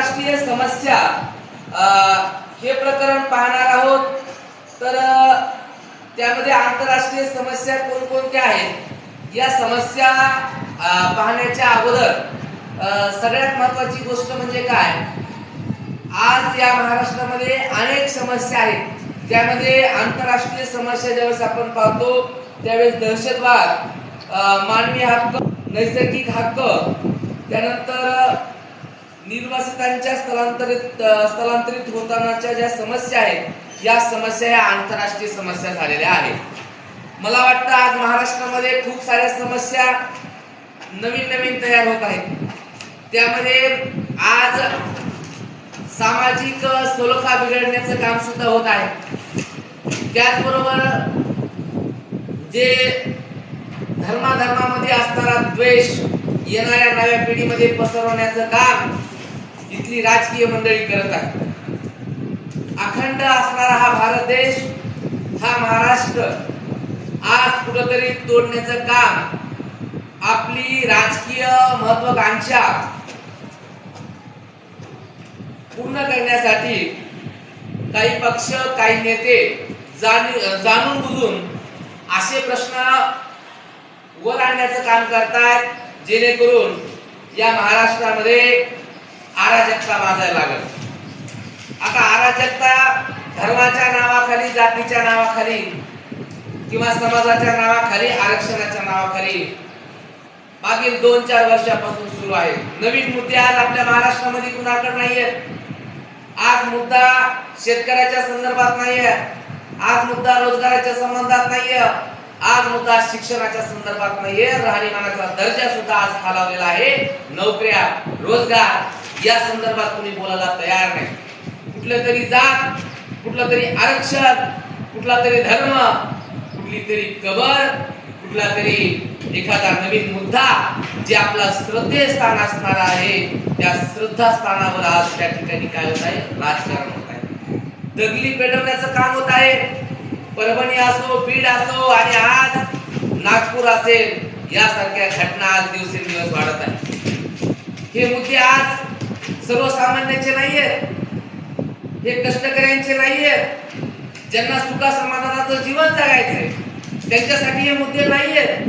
आंतरराष्ट्रीय समस्या हे प्रकरण पाहणार आहोत. तर त्यामध्ये आंतरराष्ट्रीय समस्या कोणकोणत्या आहेत? या समस्या पाहण्याच्या अगोदर सगळ्यात महत्वाची गोष्ट म्हणजे काय? आज या महाराष्ट्रामध्ये अनेक समस्या आहेत. त्यामध्ये आंतरराष्ट्रीय समस्या ज्यावेळेस आपण पाहतो त्यावेळेस दहशतवाद मानवी हक्क नैसर्गिक हक्क त्यानंतर निर्वासितांच्या स्थलांतरित स्थलांतरित होतानाच्या ज्या समस्या आहेत या समस्या ह्या आंतरराष्ट्रीय समस्या झालेल्या आहेत. मला वाटतं आज महाराष्ट्रामध्ये खूप साऱ्या समस्या नवीन नवीन तयार होत आहेत. त्यामध्ये आज सामाजिक सलोखा बिघडण्याचं काम सुद्धा होत आहे. त्याचबरोबर जे धर्माधर्मामध्ये असणारा द्वेष येणाऱ्या नव्या पिढीमध्ये पसरवण्याचं काम इथली राजकीय मंडळी करत आहे अखंड असणारा हा भारत देश हा महाराष्ट्र आज कुठंतरी तोडण्याचं काम आपली राजकीय महत्वाकांक्षा पूर्ण करण्यासाठी काही पक्ष काही नेते जाणी- जाणून बुजून असे प्रश्न वर आणण्याचं काम करतात जेणेकरून या महाराष्ट्रामध्ये अराजकता माजायला लागल. आता अराजकता धर्माच्या नावाखाली जातीच्या नावाखाली किंवा समाजाच्या नावाखाली आरक्षणाच्या नावाखाली मागील दोन चार वर्षापासून सुरू आहे. नवीन मुद्दे आज आपल्या महाराष्ट्रामध्ये कुणाकडे नाहीयेत? आज मुद्दा शेतकऱ्याच्या संदर्भात नाहीये. आज मुद्दा रोजगाराच्या संबंधात नाहीये. आज मुद्दा शिक्षणाच्या संदर्भात नाहीये. राहणीमानाचा दर्जा सुद्धा आज खालावलेला आहे. नोकऱ्या रोजगार या संदर्भात कुणी बोलायला तयार नाही. कुठलं तरी जात कुठलं तरी आरक्षण कुठला तरी धर्म कुठली तरी कबर कुठला तरी एखादा नवीन मुद्दा जे आपला श्रद्धेस्थान असणार आहे त्या श्रद्धास्थानावर आज त्या ठिकाणी काय होत आहे? राजकारण होत आहे. दगली पेटवण्याचं काम होत आहे. परभणी असो बीड असो आणि आज नागपूर असेल यासारख्या घटना आज दिवसेंदिवस वाढत आहे हे मुद्दे आज सर्वसामान्यांचे नाहीये. हे कष्टकऱ्यांचे नाहीये. ज्यांना सुखा समाधानाचं जीवन जगायचंय त्यांच्यासाठी हे मुद्दे नाहीयेत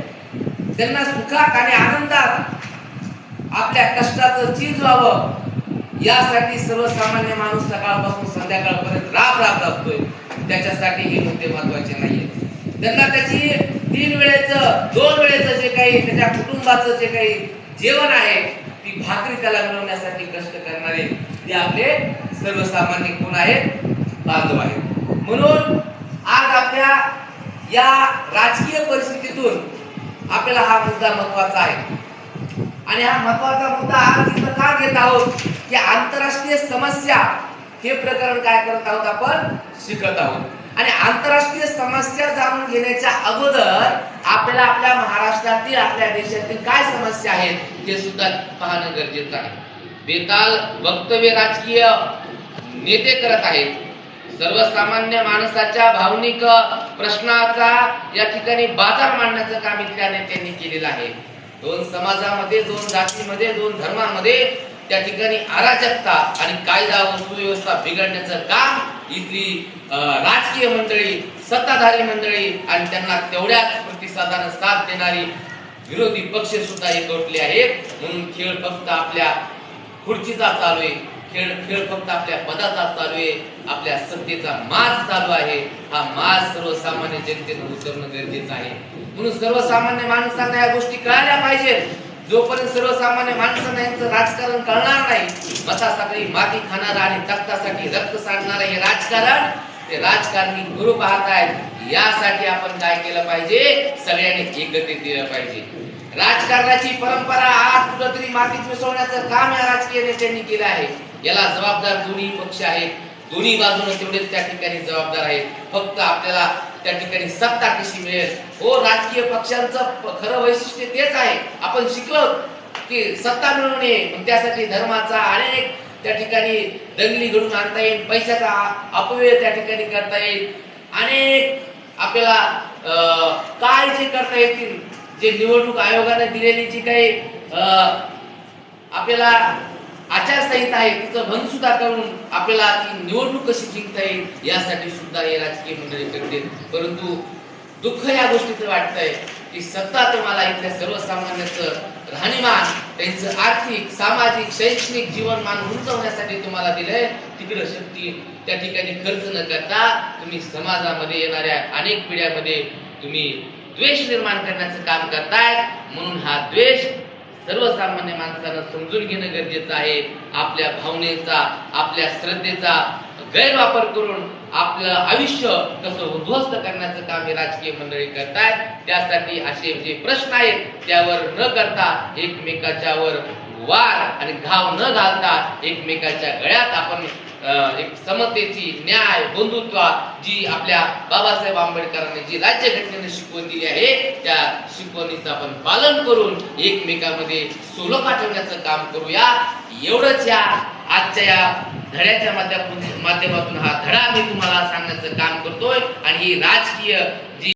त्यांना सुखात आणि आनंदात आपल्या कष्टाचं चीज व्हावं यासाठी सर्वसामान्य माणूस सकाळपासून संध्याकाळपर्यंत राब राब राबतोय. त्याच्यासाठी हे मुद्दे महत्त्वाचे नाहीये. त्यांना त्याची तीन वेळेचं दोन वेळेचं जे काही त्याच्या कुटुंबाचं जे काही जेवण आहे ती भाकरी त्याला मिळवण्यासाठी कष्ट करणारे ते आपले सर्वसामान्य कोण आहेत बांधव आहेत. म्हणून आज आपल्या या राजकीय परिस्थितीतून आपल्याला हा मुद्दा महत्त्वाचा आहे. आणि हा महत्त्वाचा मुद्दा आज इथं का घेत आहोत की आंतरराष्ट्रीय समस्या हे प्रकरण काय करत आहोत आपण शिकत आहोत. आणि आंतरराष्ट्रीय समस्या जाणून घेण्याच्या अगोदर आपल्याला आपल्या महाराष्ट्रातील आपल्या देशातील काय समस्या आहेत हे सुद्धा पाहणं गरजेचं आहे. बेताल वक्तव्य राजकीय नेते करत आहेत. सर्वसामान्य माणसाच्या भावनिक प्रश्नाचा या ठिकाणी बाजार मांडण्याचं काम इथल्या नेत्यांनी केलेलं आहे. दोन समाजामध्ये दोन जातीमध्ये दोन धर्मामध्ये त्या ठिकाणी अराजकता आणि कायदा व सुव्यवस्था बिघडण्याचं काम इथली राजकीय मंडळी सत्ताधारी मंडळी आणि त्यांना तेवढ्याच प्रतिसादानं साथ देणारी विरोधी पक्ष सुद्धा एकवटले आहेत. म्हणून खेळ फक्त आपल्या खुर्चीचा चालू आहे. खेळ खेळ फक्त आपल्या पदाचा चालू आहे. आपल्या सत्तेचा माज चालू आहे. हा माज सर्वसामान्य जनतेनं उतरणं गरजेचं आहे. म्हणून सर्वसामान्य माणसांना या गोष्टी कळाल्या पाहिजेत. जोपर्यंत सर्वसामान्य माणसांना यांचं राजकारण कळणार नाही मतासाठी माती खाणार आणि तख्तासाठी रक्त सांडणार हे राजकारण ते राजकारणी गुरु पाहत आहेत यासाठी आपण काय केलं पाहिजे? सगळ्यांनी एकत्रित दिलं पाहिजे. राजकारणाची परंपरा आज कुठंतरी मातीत मिसळण्याचं काम या राजकीय नेत्यांनी केलं आहे. याला जबाबदार दोन्ही पक्ष आहेत. दोन्ही बाजूने तेवढेच त्या ठिकाणी जबाबदार आहेत. फक्त आपल्याला त्या ठिकाणी सत्ता कशी मिळेल? हो राजकीय पक्षांचं खरं वैशिष्ट्य तेच आहे. आपण शिकलो की सत्ता मिळवणे त्यासाठी धर्माचा अनेक त्या ठिकाणी दंगली घडून आणता येईल पैशाचा अपव्यय त्या ठिकाणी करता येईल. अनेक आपल्याला अं, काय जे करता येतील जे निवडणूक आयोगाने दिलेली जी काही अं, आपल्याला आचारसंहिता आहे तिचं भंग सुद्धा करून आपल्याला ती निवडणूक कशी जिंकता येईल यासाठी सुद्धा हे राजकीय मंडळी करते. परंतु दुःख या गोष्टीचं वाटतंय की सत्ता तुम्हाला इथल्या सर्वसामान्याचं राहणीमान त्यांचं आर्थिक सामाजिक शैक्षणिक जीवनमान उंचवण्यासाठी तुम्हाला दिलंय. तिकडं शक्ती त्या ठिकाणी खर्च न करता तुम्ही समाजामध्ये येणाऱ्या अनेक पिढ्यामध्ये तुम्ही द्वेष निर्माण करण्याचं काम करताय म्हणून हा द्वेष सर्वसामान्य माणसानं समजून घेणं गरजेचं आहे. आपल्या भावनेचा आपल्या श्रद्धेचा गैरवापर करून आपलं आयुष्य कसं उद्ध्वस्त करण्याचं काम हे राजकीय मंडळी करतायत. त्यासाठी असे जे प्रश्न आहेत त्यावर न करता एकमेकाच्यावर वार आणि घाव न घालता एकमेकाच्या गळ्यात आपण एक समतेची न्याय बंधुत्व जी आपल्या बाबासाहेब आंबेडकरांनी जी राज्यघटनेने शिकवण दिली आहे त्या शिकवणीचं आपण पालन करून एकमेकांमध्ये सोलोखा ठेवण्याचं काम करूया. एवढंच या आजच्या या धड्याच्या माध्यमातून माध्यमातून हा धडा मी तुम्हाला सांगण्याचं काम करतोय. आणि ही राजकीय जी